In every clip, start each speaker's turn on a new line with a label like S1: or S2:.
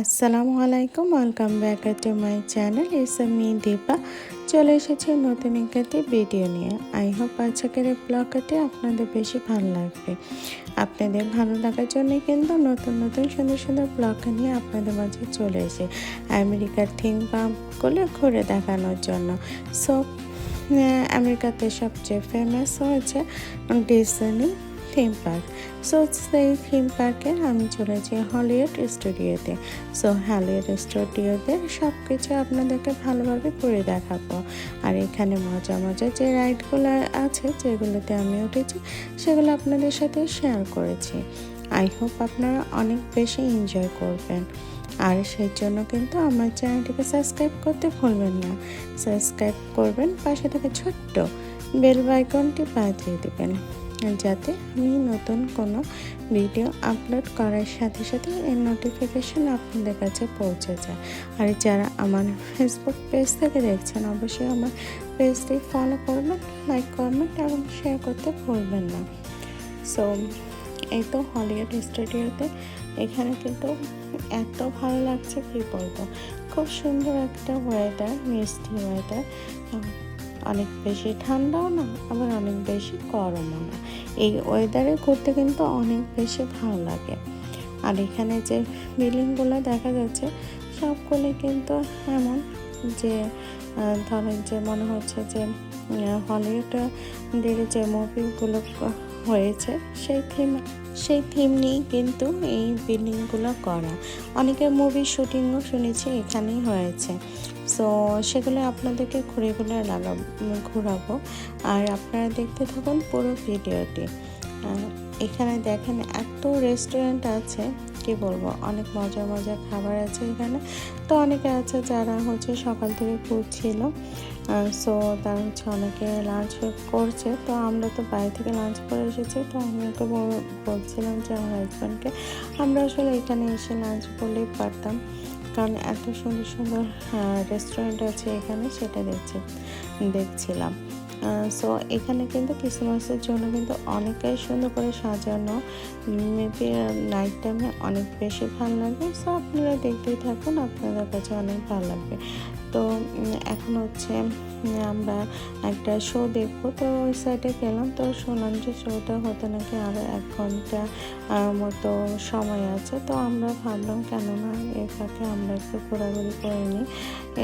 S1: আসসালামু আলাইকুম welcome back to my channel it's me Dipa চলে এসেছি নতুন একটি ভিডিও নিয়ে। আই হোপ আজকের এই ব্লগটি আপনাদের বেশি ভালো লাগবে। আপনাদের ভালো লাগার জন্যই কিন্তু নতুন নতুন, সুন্দর সুন্দর ব্লগ নিয়ে আপনাদের মাঝে চলে এসে আমেরিকার থিম পাম্পগুলো ঘুরে দেখানোর জন্য। সো আমেরিকাতে সবচেয়ে ফেমাস হয়েছে ডিজনি থিম পার্ক সো সেই থিম পার্কে আমি চলেছি হলিউড স্টুডিওতে সো হলিউড স্টুডিওতে সব কিছু আপনাদেরকে ভালোভাবে করে দেখাবো। আর এখানে মজা মজা যে রাইডগুলো আছে, যেগুলোতে আমি উঠেছি, সেগুলো আপনাদের সাথে শেয়ার করেছি। আই হোপ আপনারা অনেক বেশি এনজয় করবেন। আর সেই জন্য কিন্তু আমার চ্যানেলটিকে সাবস্ক্রাইব করতে ভুলবেন না। সাবস্ক্রাইব করবেন, পাশে থেকে ছোট্ট বেল বাইকনটি বাজিয়ে দেবেন। যাতে আমি নতুন কোনো ভিডিও আপলোড করার সাথে সাথে এর নোটিফিকেশন আপনাদের কাছে পৌঁছে যায়। আর যারা আমার ফেসবুক পেজ থেকে দেখছেন, অবশ্যই আমার পেজটি ফলো করবেন লাইক করবেন এবং শেয়ার করতে ভুলবেন না। সো এই তো হলিউড স্টুডিওতে এখানে কিন্তু এত ভালো লাগছে, কি বলব? খুব সুন্দর একটা ওয়েদার মিষ্টি ওয়েদার অনেক বেশি ঠান্ডাও না, আবার বেশি গরমও না। এই ওয়েদারে ঘুরতে কিন্তু অনেক বেশি ভালো লাগে। আর এখানে যে বিল্ডিংগুলো দেখা যাচ্ছে, সবগুলো কিন্তু এমন যে ধরেন যে মনে হচ্ছে যে হলিউড হলিউডের যে মুভিগুলো হয়েছে, সেই থিম সেই থিম নিয়েই কিন্তু এই বিল্ডিংগুলো করা। অনেকের মুভির শুটিংও শুনেছি এখানেই হয়েছে। সো সেগুলো আপনাদেরকে ঘুরে ঘুরে লাগাবো, ঘোরাবো। আর আপনারা দেখতে থাকুন পুরো ভিডিওটি। এখানে দেখেন এত রেস্টুরেন্ট আছে, কি বলব, অনেক মজার মজার খাবার আছে এখানে। তো অনেকে আছে যারা হচ্ছে সকাল থেকে ঘুরছিল সো তারা হচ্ছে অনেকে লাঞ্চ করছে। তো আমরা তো বাইরে থেকে লাঞ্চ করে এসেছি, তো আমি ওকে বলছিলাম যে আমার হাজব্যান্ডকে আমরা আসলে এখানে এসে লাঞ্চ করলেই পারতাম। কারণ এত সুন্দর সুন্দর রেস্টুরেন্ট আছে এখানে, সেটা দেখছি, দেখছিলাম। সো এখানে কিন্তু ক্রিসমাসের জন্য কিন্তু অনেকটাই সুন্দর করে সাজানো মেবি নাইট টাইমে অনেক বেশি ভালো লাগবে। সো আপনারা দেখতেই থাকুন, আপনাদের কাছে অনেক ভালো লাগবে। তো এখন হচ্ছে আমরা একটা শো দেখব। তো ওই সাইডে গেলাম, তো শুনলাম যে শোটা হতে নাকি আরও এক ঘণ্টা মতো সময় আছে। তো আমরা ভাবলাম, কেননা এর ফাঁকে আমরা একটু ঘোরাঘুরি করে নিই।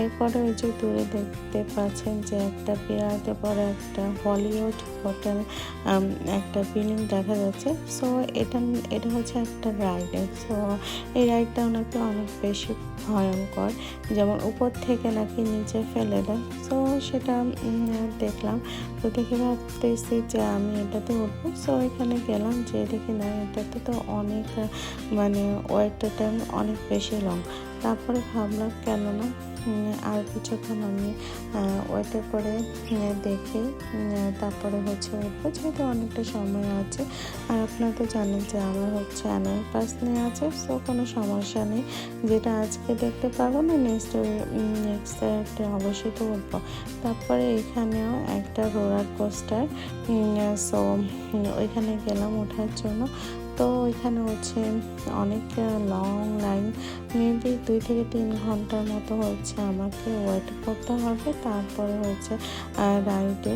S1: এরপরে ওই যে দূরে দেখতে পাচ্ছেন যে একটা বিরাট বড় একটা হলিউড হোটেল একটা বিল্ডিং দেখা যাচ্ছে। সো এটা এটা হচ্ছে একটা রাইড সো এই রাইডটা ওনাকে অনেক বেশি ভয়ঙ্কর। যেমন উপর থেকে নাকি নিচে ফেলে দেয়। সো সেটা দেখলাম। তো দেখে ভাবতেছি যে আমি এটাতে উঠবো। সো এখানে গেলাম যে দেখি না, এটাতে তো অনেক মানে ওয়েটটা অনেক বেশি লং তারপরে ভাবলাম, কেননা আর কিছুক্ষণ আমি ওয়েটে করে দেখে তারপরে হচ্ছে উঠবো। যেহেতু অনেকটা সময় আছে, আর আপনারা তো জানেন যে আমার হচ্ছে অ্যানুয়াল পাস নিয়ে আছে সো কোনো সমস্যা নেই। যেটা আজকে দেখতে পাবো না নেক্সট নেক্সট অবশ্যই তো উঠবো। তারপরে এখানেও একটা রোলার কোস্টার সো ওইখানে গেলাম ওঠার জন্য। তো এখানে হচ্ছে অনেক লং লাইন মেবি দুই থেকে তিন ঘণ্টার মতো হচ্ছে আমাকে ওয়েট করতে হবে। তারপরে হচ্ছে রাইডে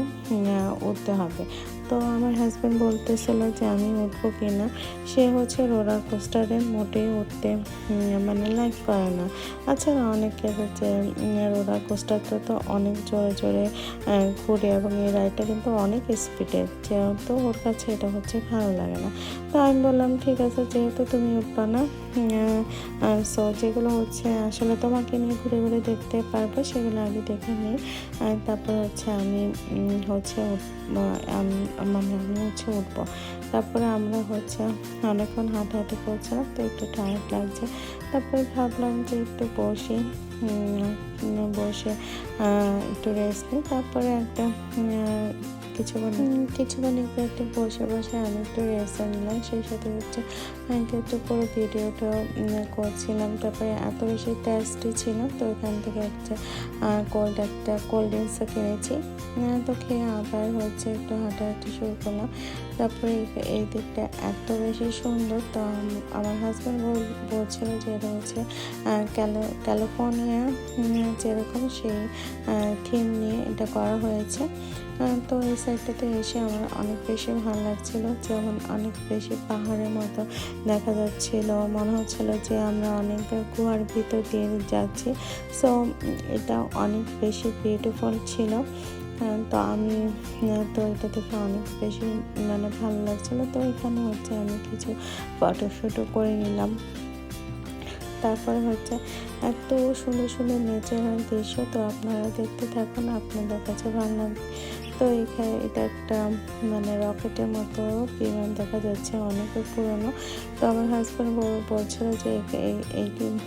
S1: উঠতে হবে। তো আমার হাজব্যান্ড বলতেছিল যে আমি উঠবো কি না সে হচ্ছে রোলার কোস্টারে মোটেই উঠতে মানে লাইক করে না। আচ্ছা অনেকে হচ্ছে রোলার কোস্টারটা তো অনেক জোরে জোরে ঘুরে এবং এই রাইডটা কিন্তু অনেক স্পিডের যেহেতু ওর কাছে এটা হচ্ছে ভালো লাগে না। তো আমি বললাম, ঠিক আছে, যেহেতু তুমি উঠবা না সো যেগুলো হচ্ছে আসলে তোমাকে নিয়ে ঘুরে ঘুরে দেখতে পারব, সেগুলো আগে দেখে নিই তারপর হচ্ছে আমি হচ্ছে মানে হচ্ছে উঠবো। তারপরে আমরা হচ্ছে অনেকক্ষণ হাঁটাহাঁটি করছিলাম তো একটু টায়ার্ড লাগছে। তারপরে ভাবলাম যে একটু বসি বসে একটু রেস্ট নিই। তারপরে একটা কিছুক্ষণ কিছুক্ষণ একটু একটু বসে বসে আমি একটু রেস্ট নিলাম। সেই সাথে হচ্ছে একটু পুরো ভিডিওটা করছিলাম। তারপরে এত বেশি টেস্টি ছিল তো এখান থেকে একটা কোল্ড একটা কোল্ড ড্রিঙ্কসও কিনেছি। তো খেয়ে আবার হচ্ছে একটু হাঁটাহাঁটি শুরু করলাম। তারপরে এই- দিকটা এত বেশি সুন্দর তো আমার হাজব্যান্ড বলছিল যে এটা হচ্ছে ক্যালো ক্যালিফোর্নিয়া যেরকম সেই থিম নিয়ে এটা করা হয়েছে। তো এই সাইডটাতে এসে আমার অনেক বেশি ভালো লাগছিল, যেমন অনেক বেশি পাহাড়ের মতো দেখা যাচ্ছিল। মনে হচ্ছিল যে আমরা অনেক গুহার ভিতর দিয়ে যাচ্ছি। সো এটা অনেক বেশি বিউটিফুল ছিল। তো আমি তো এটা দেখে অনেক বেশি মানে ভালো লাগছিল। তো এখানে হচ্ছে আমি কিছু ফটোশ্যুটও করে নিলাম। তারপরে হচ্ছে এত সুন্দর সুন্দর নেচারাল দৃশ্য, তো আপনারা দেখতে থাকুন, আপনাদের কাছে ভালো লাগবে। তো এখানে এটা একটা মানে রকেটের মতো বিমান দেখা যাচ্ছে অনেক পুরনো। তো আমার হাজব্যান্ড বলছিল যে এই- এই- এইটি,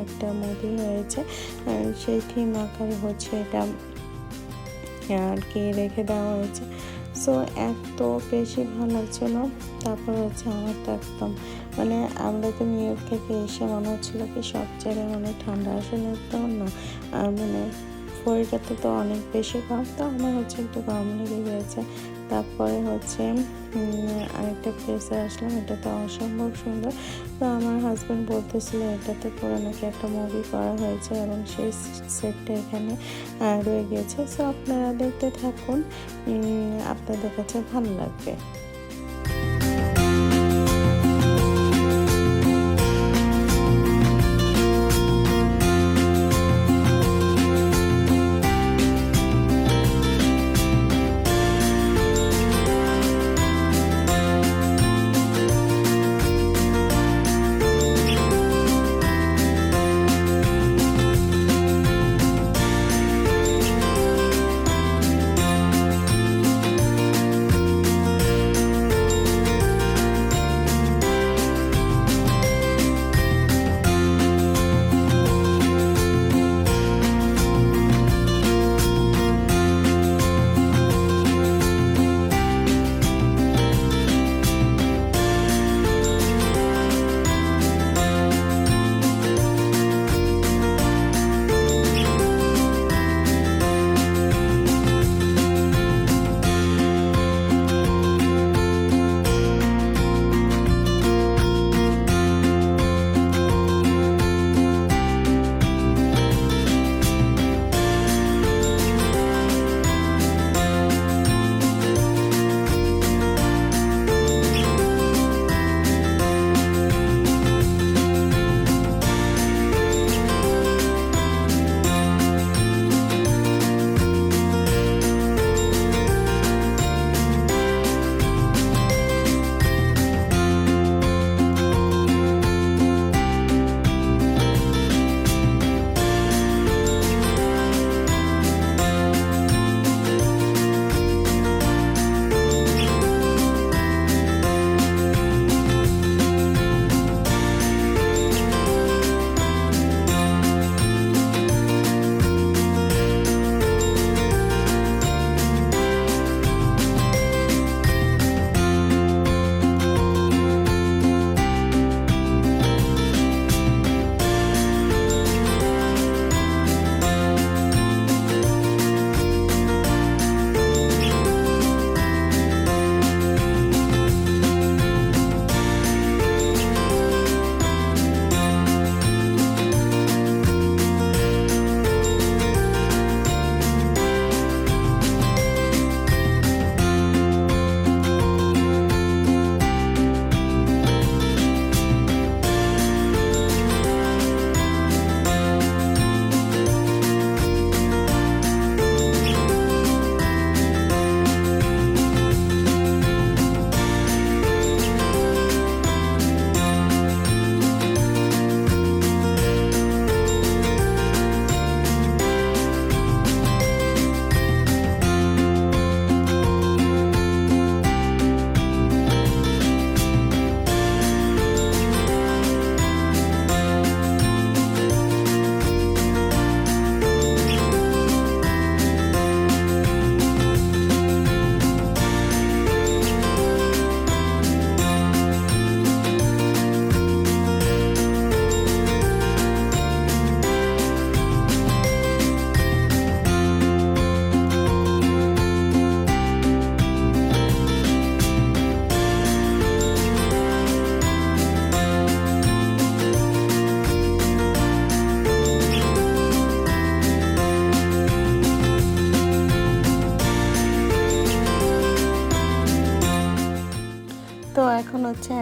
S1: একটা মুভি হয়েছে সেই থিম আকারে হচ্ছে এটা, আর কি রেখে দেওয়া হয়েছে। সো এত বেশি ভালো লাগছিল, তারপর হচ্ছে আমার তো একদম মানে আমরা তো নিউ ইয়র্ক থেকে এসে মনে হচ্ছিল কি সব জায়গায় মানে ঠান্ডা আসলে তো না। আর মানে ফরিদাতে তো অনেক বেশি কম তো আমার হচ্ছে একটু গরম লেগে গেছে তারপরে হচ্ছে আরেকটা প্লেসে আসলাম, এটা তো অসম্ভব সুন্দর। তো আমার হাজব্যান্ড বলতেছিল, এটাতে পুরো নাকি একটা মুভি করা হয়েছে এবং সেই সেটটা এখানে রয়ে গেছে সো আপনারা দেখতে থাকুন আপনাদের কাছে ভালো লাগবে।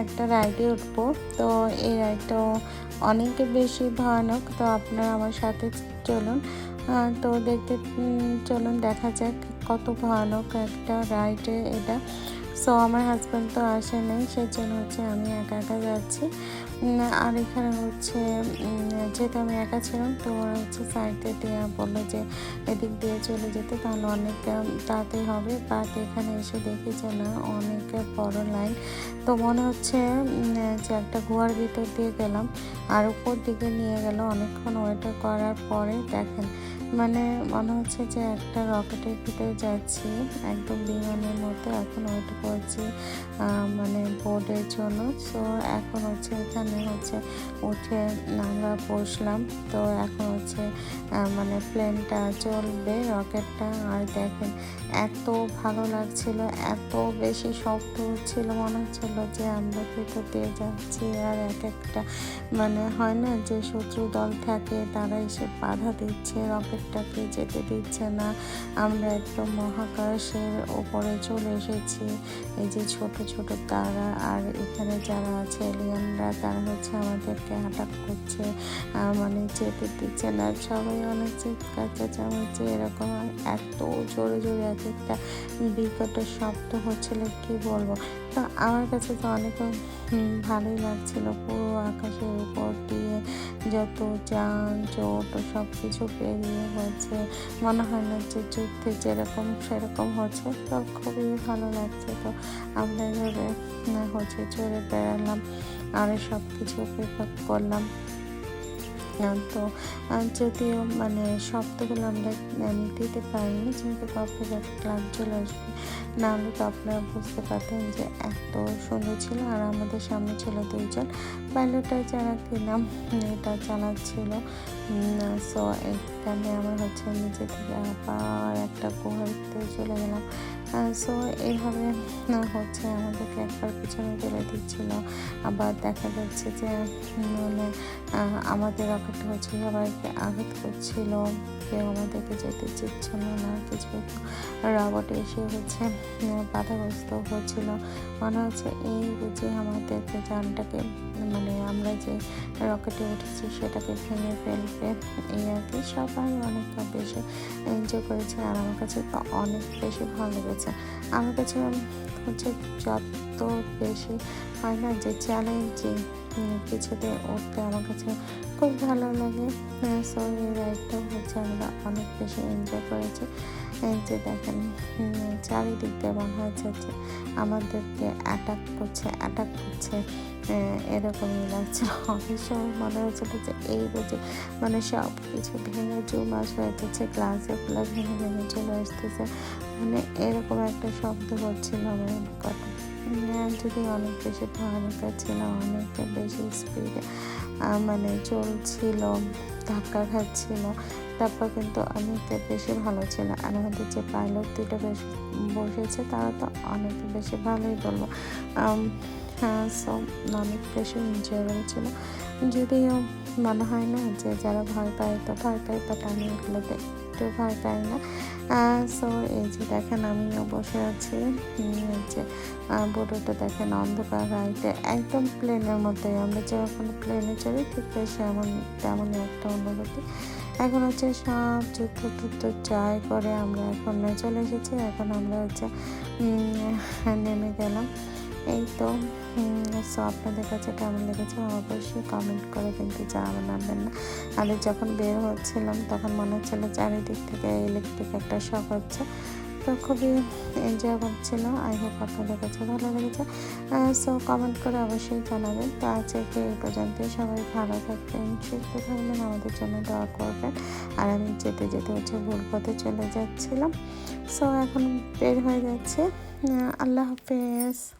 S1: একটা রাইডে উঠবো। তো এই রাইডটা অনেক বেশি ভয়ানক। তো আপনারা আমার সাথে চলুন। তো দেখতে চলুন দেখা যাক কত ভয়ানক একটা রাইডে এটা। সো আমার হাজব্যান্ড তো আসেনি সেই জন্য হচ্ছে আমি একা একা যাচ্ছি। আর এখানে হচ্ছে যেহেতু আমি একা ছিলাম তো ওরা হচ্ছে সাইডে দিয়ে বলল যে এদিক দিয়ে চলে যেতে তাহলে অনেক আহ, তাড়াতাড়ি হবে। বাট এখানে এসে দেখি যে না অনেক বড় লাইন তো মনে হচ্ছে যে একটা গুহার ভিতর দিয়ে গেলাম আর উপর দিকে নিয়ে গেল। অনেকক্ষণ ওয়েট করার পরে দেখেন মানে মনে হচ্ছে যে একটা রকেটের ভিতরে যাচ্ছি, একদম বিমানের মতো। এখন ওয়েট করছি মানে বোর্ডের জন্য। সো এখন হচ্ছে এখানে হচ্ছে উঠে আমরা বসলাম। তো এখন হচ্ছে মানে প্লেনটা চলবে, রকেটটা। আর দেখেন, এত ভালো লাগছিল, এত বেশি শব্দ হচ্ছিল মনে হচ্ছিল যে আমরা ভিতর দিয়ে যাচ্ছি। আর এক একটা মানে হয় না যে শত্রু দল থাকে তারা এসে বাধা দিচ্ছে রকেটটাকে যেতে দিচ্ছে না। আমরা একদম মহাকাশের ওপরে চলে এসেছি। এই যে ছোট ছোট তারা আর এখানে যারা আছে এলিয়ানরা, তারা হচ্ছে আমাদেরকে অ্যাটাক করছে। মানে যেতে দিচ্ছে না। সবাই অনেক চিৎকার, চেঁচামেচি, এরকম এত জোরে জোরে এক একটা বিকটের শব্দ হচ্ছিল কি বলব? তো আমার কাছে তো অনেক ভালোই লাগছিল। পুরো আকাশের উপর দিয়ে যত যান, চোট সব কিছু পেরিয়ে হয়েছে। মনে হয় না যে যুদ্ধে যেরকম সেরকম হচ্ছে, তো খুবই ভালো লাগছে। তো আমরা এভাবে, হচ্ছে চড়ে বেড়ালাম আরও সব কিছু উপভোগ করলাম। তো যদিও মানে শব্দগুলো আমরা দিতে পারিনি যেহেতু কপিরাইট ক্লাব চলে আসবে। নাহলে তো আপনারা বুঝতে পারতেন যে এত সুন্দর ছিল আর আমাদের সামনে ছিল দুইজন। পাইলটটা যারা কিনা এটা চালাচ্ছিল সো এখানে আমার হচ্ছে নিচে থেকে আবার একটা গুহার চলে গেলাম। সো এইভাবে হচ্ছে, আমাদেরকে একবার পিছনে ফেলে দিচ্ছিল। আবার দেখা যাচ্ছে যে মানে আমাদের রকেট হচ্ছে সবাইকে আঘাত করছিল। কেউ আমাদেরকে যেতে দিচ্ছিল না কিছু। রবট এসে হচ্ছে বাধাগ্রস্ত হচ্ছিল। মনে হচ্ছে এই বুঝে আমাদেরকে যানটাকে মানে আমরা যে রকেটে উঠেছি সেটাকে ভেঙে ফেলবে এই আর কি, সবাই অনেক বেশি এনজয় করেছে আর আমার কাছে অনেক বেশি ভালো লেগেছে। আমার কাছে হচ্ছে যত বেশি হয় না যে চ্যালেঞ্জিং কিছুতে উঠতে আমার কাছে খুব ভালো লাগে। সো এই রাইডটা হচ্ছে আমরা অনেক বেশি এনজয় করেছি। যে দেখেন চারিদিক দিয়ে মনে হচ্ছে যে আমাদেরকে অ্যাটাক করছে অ্যাটাক করছে এরকমই লাগছে। অনেক সময় মনে হচ্ছিল যে এই বুঝে মানে সব কিছু ভেঙে চুমাস হয়ে যাচ্ছে গ্লাসেগুলো ভেঙে ভেঙে চলে আসতেছে। মানে এরকম একটা শব্দ হচ্ছিল আমার কথা যদি অনেক বেশি ভয়ানক ছিল অনেকটা বেশি স্পিডে মানে চলছিল ধাক্কা খাচ্ছিল তারপর কিন্তু অনেক বেশি ভালো ছিল আর আমাদের যে পাইলট দুটো বেশ বসেছে, তারা তো অনেক বেশি ভালোই বলব হ্যাঁ সব অনেক বেশি এনজয়েবল ছিল। যদিও মনে হয় না যে যারা ভয় পায় তো ভয় পায় বাট আমি এগুলোতে একটু ভয় পাই না। সো এই যে দেখেন আমিও বসে আছি। যে বোর্ডটা দেখেন অন্ধকার রাইতে একদম প্লেনের মতোই। আমরা যখন প্লেনে চড়ি, ঠিক সেমন তেমনই একটা অনুভূতি। এখন হচ্ছে সব যুদ্ধ টুদ্ধ জয় করে আমরা এখন চলে এসেছি, এখন আমরা হচ্ছে নেমে গেলাম। এই তো সো আপনাদের কাছে কেমন লেগেছে অবশ্যই কমেন্ট করে কিন্তু জানাবেন না। আমি যখন বের হচ্ছিলাম তখন মনে হচ্ছিল চারিদিক থেকে ইলেকট্রিক একটা শখ হচ্ছে। তো খুবই এনজয় করছিল। আই হোপ আপনাদের কাছে ভালো লেগেছে। সো কমেন্ট করে অবশ্যই জানাবেন। তো আজকে এই পর্যন্তই। সবাই ভালো থাকবেন, সুস্থ থাকবেন, আমাদের জন্য দোয়া করবেন। আর আমি যেতে যেতে হচ্ছে ভুল পথে চলে যাচ্ছিলাম। সো এখন বের হয়ে যাচ্ছে। আল্লাহ হাফেজ।